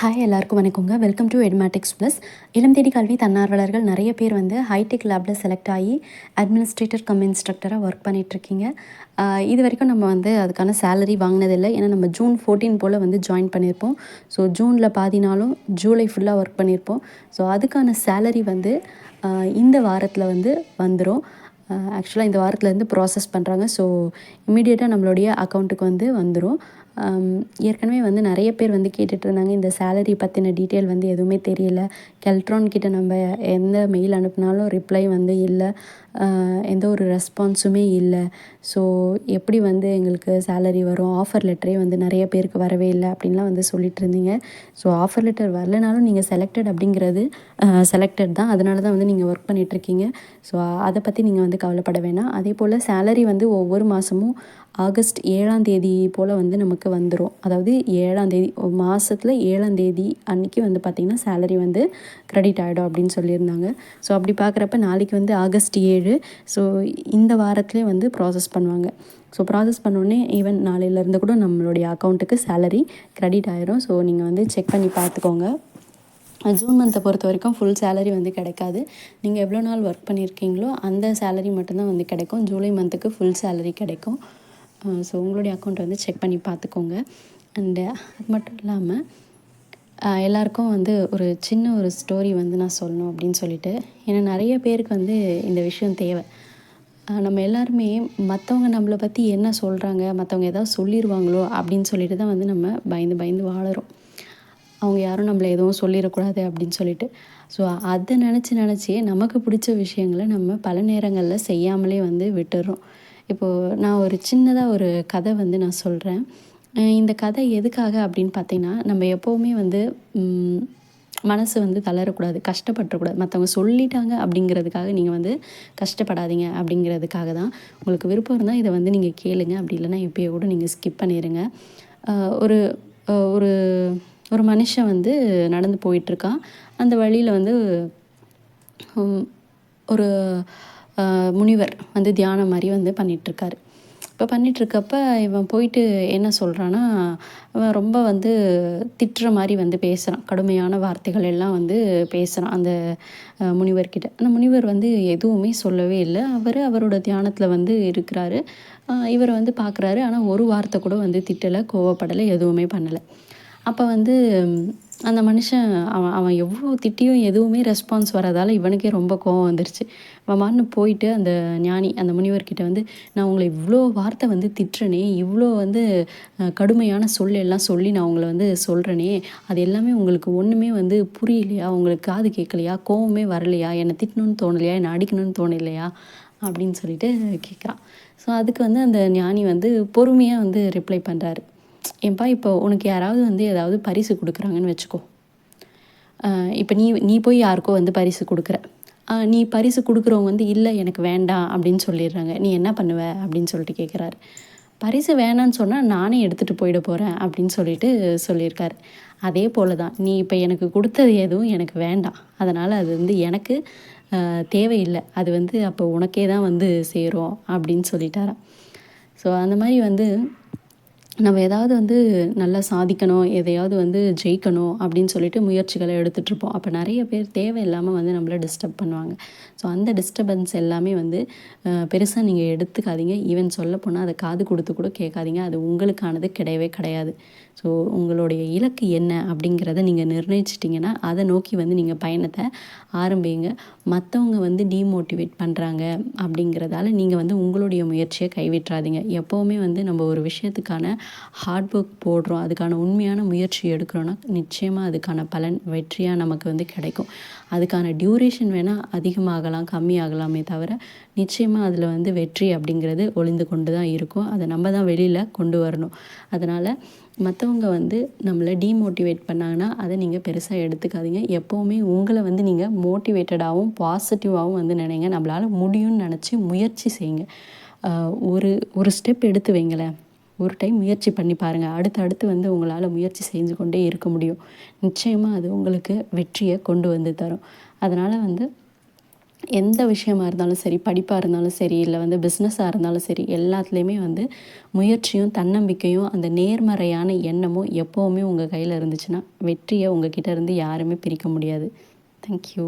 Hi எல்லாருக்கும் வணக்கங்க. Welcome to Edmatics plus இளம் தேடி கல்வி தன்னார்வலர்கள் நிறைய பேர் வந்து ஹைடெக் லேபில் செலக்ட் ஆகி அட்மினிஸ்ட்ரேட்டர் கம் இன்ஸ்ட்ரக்டராக ஒர்க் பண்ணிகிட்ருக்கீங்க இது வரைக்கும் நம்ம வந்து அதுக்கான சேலரி வாங்கினதில்லை. ஏன்னா நம்ம ஜூன் ஃபோர்டீன் போல் வந்து ஜாயின் பண்ணியிருப்போம் ஸோ ஜூனில் பாதி நாளும் ஜூலை ஃபுல்லாக ஒர்க் பண்ணியிருப்போம் ஸோ அதுக்கான சேலரி வந்து இந்த வாரத்தில் வந்து வந்துடும் ஆக்சுவலாக இந்த வாரத்துலேருந்து ப்ராசஸ் பண்ணுறாங்க ஸோ இமீடியட்டாக நம்மளுடைய அக்கௌண்ட்டுக்கு வந்து வந்துடும் ஏற்கனவே வந்து நிறைய பேர் வந்து கேட்டுட்டு இருந்தாங்க இந்த சேலரி பற்றின டீட்டெயில் வந்து எதுவுமே தெரியல. கெல்ட்ரான் கிட்ட நம்ம எந்த மெயில் அனுப்புனாலும் ரிப்ளை வந்து இல்லை. எந்த ஒரு ரெஸ்பான்ஸுமே இல்லை. ஸோ எப்படி வந்து எங்களுக்கு சேலரி வரும்? ஆஃபர் லெட்டரே வந்து நிறைய பேருக்கு வரவே இல்லை அப்படின்லாம் வந்து சொல்லிட்டு இருந்தீங்க. ஸோ ஆஃபர் லெட்டர் வரலனாலும் நீங்கள் செலக்டட் அப்படிங்கிறது செலக்டட் தான். அதனால தான் வந்து நீங்கள் ஒர்க் பண்ணிகிட்ருக்கீங்க ஸோ அதை பற்றி நீங்கள் வந்து கவலைப்பட வேணாம். அதே போல் சேலரி வந்து ஒவ்வொரு மாதமும் ஆகஸ்ட் ஏழாம் தேதி போல் வந்து நமக்கு வந்துடும் அதாவது ஏழாம் தேதி மாதத்தில் ஏழாம் தேதி அன்றைக்கி வந்து பார்த்திங்கன்னா சேலரி வந்து க்ரெடிட் ஆகிடும் அப்படின்னு சொல்லியிருந்தாங்க. ஸோ அப்படி பார்க்குறப்ப நாளைக்கு வந்து ஆகஸ்ட் ஏழு ஸோ இந்த வாரத்துலேயே வந்து ப்ராசஸ் பண்ணுவாங்க. ஸோ ப்ராசஸ் பண்ணோடனே ஈவன் நாளையிலேருந்து கூட நம்மளுடைய அக்கௌண்ட்டுக்கு சேலரி க்ரெடிட் ஆயிரும். ஸோ நீங்கள் வந்து செக் பண்ணி பார்த்துக்கோங்க. ஜூன் மந்த்தை பொறுத்த வரைக்கும் ஃபுல் சேலரி வந்து கிடைக்காது. நீங்கள் எவ்வளோ நாள் ஒர்க் பண்ணியிருக்கீங்களோ அந்த சேலரி மட்டும்தான் வந்து கிடைக்கும். ஜூலை மந்த்துக்கு ஃபுல் சேலரி கிடைக்கும். ஸோ உங்களுடைய அக்கௌண்ட் வந்து செக் பண்ணி பார்த்துக்கோங்க. அண்டு அது மட்டும் இல்லாமல் எல்லாருக்கும் வந்து ஒரு சின்ன ஒரு ஸ்டோரி வந்து நான் சொல்லணும் அப்படின்னு சொல்லிட்டு. ஏன்னா நிறைய பேருக்கு வந்து இந்த விஷயம் தேவை. நம்ம எல்லாருமே மற்றவங்க நம்மளை பற்றி என்ன சொல்கிறாங்க மற்றவங்க ஏதாவது சொல்லிடுவாங்களோ அப்படின்னு சொல்லிட்டு தான் வந்து நம்ம பயந்து பயந்து வாழுறோம். அவங்க யாரும் நம்மளை எதுவும் சொல்லிடக்கூடாது அப்படின்னு சொல்லிட்டு. ஸோ அதை நினச்சி நினச்சி நமக்கு பிடிச்ச விஷயங்களை நம்ம பல நேரங்களில் செய்யாமலே வந்து விட்டுடுறோம் இப்போது நான் ஒரு சின்னதாக ஒரு கதை வந்து நான் சொல்கிறேன் இந்த கதை எதுக்காக அப்படின்னு பார்த்தீங்கன்னா நம்ம எப்போவுமே வந்து மனசு வந்து தளரக்கூடாது கஷ்டப்பட்டுறக்கூடாது. மற்றவங்க சொல்லிட்டாங்க அப்படிங்கிறதுக்காக நீங்கள் வந்து கஷ்டப்படாதீங்க அப்படிங்கிறதுக்காக தான். உங்களுக்கு விருப்பம் இருந்தால் இதை வந்து நீங்கள் கேளுங்க. அப்படி இல்லைன்னா எப்பயோ கூட நீங்கள் ஸ்கிப் பண்ணிடுங்க ஒரு ஒரு ஒரு மனுஷன் வந்து நடந்து போயிட்டுருக்கான். அந்த வழியில் வந்து ஒரு முனிவர் வந்து தியானம் மாதிரி வந்து பண்ணிகிட்ருக்காரு இப்போ பண்ணிகிட்ருக்கப்ப இவன் போயிட்டு என்ன சொல்கிறான்னா அவன் ரொம்ப வந்து திட்டுற மாதிரி வந்து பேசுகிறான் கடுமையான வார்த்தைகள் எல்லாம் வந்து பேசுகிறான் அந்த முனிவர்கிட்ட. அந்த முனிவர் வந்து எதுவுமே சொல்லவே இல்லை. அவர் அவரோட தியானத்தில் வந்து இருக்கிறாரு. இவரை வந்து பார்க்குறாரு. ஆனால் ஒரு வார்த்தை கூட வந்து திட்டலை கோவப்படலை எதுவுமே பண்ணலை. அப்போ வந்து அந்த மனுஷன் அவன் அவன் எவ்வளோ திட்டியும் எதுவுமே ரெஸ்பான்ஸ் வராதால் இவனுக்கே ரொம்ப கோவம் வந்துருச்சு. அவன் போயிட்டு அந்த ஞானி அந்த முனிவர்கிட்ட வந்து நான் உங்களை இவ்வளோ வார்த்தை வந்து திட்டுறனே இவ்வளோ வந்து கடுமையான சொல் எல்லாம் சொல்லி நான் உங்களை வந்து சொல்கிறேனே அது எல்லாமே உங்களுக்கு ஒன்றுமே வந்து புரியலையா? உங்களுக்கு காது கேட்கலையா? கோவமே வரலையா? என்னை திட்டணும்னு தோணலையா? என்னை அடிக்கணும்னு தோணலையா? அப்படின்னு சொல்லிட்டு கேட்குறான் ஸோ அதுக்கு வந்து அந்த ஞானி வந்து பொறுமையாக வந்து ரிப்ளை பண்ணுறாரு ஏன்பா இப்போ உனக்கு யாராவது வந்து ஏதாவது பரிசு கொடுக்குறாங்கன்னு வச்சுக்கோ. இப்போ நீ நீ போய் யாருக்கோ வந்து பரிசு கொடுக்குற. நீ பரிசு கொடுக்குறவங்க வந்து இல்லை எனக்கு வேண்டாம் அப்படின்னு சொல்லிடுறாங்க. நீ என்ன பண்ணுவ? அப்படின்னு சொல்லிட்டு கேட்குறாரு பரிசு வேணான்னு சொன்னால் நானே எடுத்துகிட்டு போயிட போகிறேன் அப்படின்னு சொல்லிட்டு சொல்லியிருக்காரு. அதே போல் தான் நீ இப்போ எனக்கு கொடுத்தது எதுவும் எனக்கு வேண்டாம். அதனால் அது வந்து எனக்கு தேவையில்லை. அது வந்து அப்போ உனக்கே தான் வந்து சேரும் அப்படின்னு சொல்லிட்டாராம். ஸோ அந்த மாதிரி வந்து நம்ம எதாவது வந்து நல்லா சாதிக்கணும் எதையாவது வந்து ஜெயிக்கணும் அப்படின்னு சொல்லிட்டு முயற்சிகளை எடுத்துகிட்ருப்போம் அப்போ நிறைய பேர் தேவையில்லாமல் வந்து நம்மளை டிஸ்டர்ப் பண்ணுவாங்க. ஸோ அந்த டிஸ்டர்பன்ஸ் எல்லாமே வந்து பெருசாக நீங்கள் எடுத்துக்காதீங்க. ஈவன் சொல்ல போனால் அதை காது கொடுத்து கூட கேட்காதீங்க. அது உங்களுக்கானது கிடையவே கிடையாது. ஸோ உங்களுடைய இலக்கு என்ன அப்படிங்கிறத நீங்கள் நிர்ணயிச்சிட்டிங்கன்னா அதை நோக்கி வந்து நீங்கள் பயணத்தை ஆரம்பிங்க. மற்றவங்க வந்து டீமோட்டிவேட் பண்ணுறாங்க அப்படிங்கிறதால நீங்கள் வந்து உங்களுடைய முயற்சியை கைவிட்றாதீங்க எப்போவுமே வந்து நம்ம ஒரு விஷயத்துக்கான ஹார்ட் ஒர்க் போடுறோம் அதுக்கான உண்மையான முயற்சி எடுக்கிறோன்னா நிச்சயமாக அதுக்கான பலன் வெற்றியாக நமக்கு வந்து கிடைக்கும். அதுக்கான டியூரேஷன் வேணால் அதிகமாகலாம் கம்மியாகலாமே தவிர நிச்சயமாக அதில் வந்து வெற்றி அப்படிங்கிறது ஒளிந்து கொண்டு தான் இருக்கும். அதை நம்ம தான் வெளியில் கொண்டு வரணும். அதனால் மற்றவங்க வந்து நம்மளை டீமோட்டிவேட் பண்ணாங்கன்னா அதை நீங்கள் பெருசாக எடுத்துக்காதீங்க. எப்போவுமே உங்களை வந்து நீங்கள் மோட்டிவேட்டடாகவும் பாசிட்டிவாகவும் வந்து நினைங்க. நம்மளால் முடியும்னு நினச்சி முயற்சி செய்யுங்க. ஒரு ஒரு ஸ்டெப் எடுத்து வைங்களேன். ஒரு டைம் முயற்சி பண்ணி பாருங்கள் அடுத்து அடுத்து வந்து உங்களால் முயற்சி செஞ்சு கொண்டே இருக்க முடியும். நிச்சயமாக அது உங்களுக்கு வெற்றியை கொண்டு வந்து தரும். அதனால் வந்து எந்த விஷயமா இருந்தாலும் சரி படிப்பாக இருந்தாலும் சரி இல்லை வந்து பிஸ்னஸாக இருந்தாலும் சரி எல்லாத்துலேயுமே வந்து முயற்சியும் தன்னம்பிக்கையும் அந்த நேர்மறையான எண்ணமும் எப்போவுமே உங்கள் கையில் இருந்துச்சுன்னா வெற்றியை உங்கள் கிட்டேருந்து யாருமே பிரிக்க முடியாது. தேங்க்யூ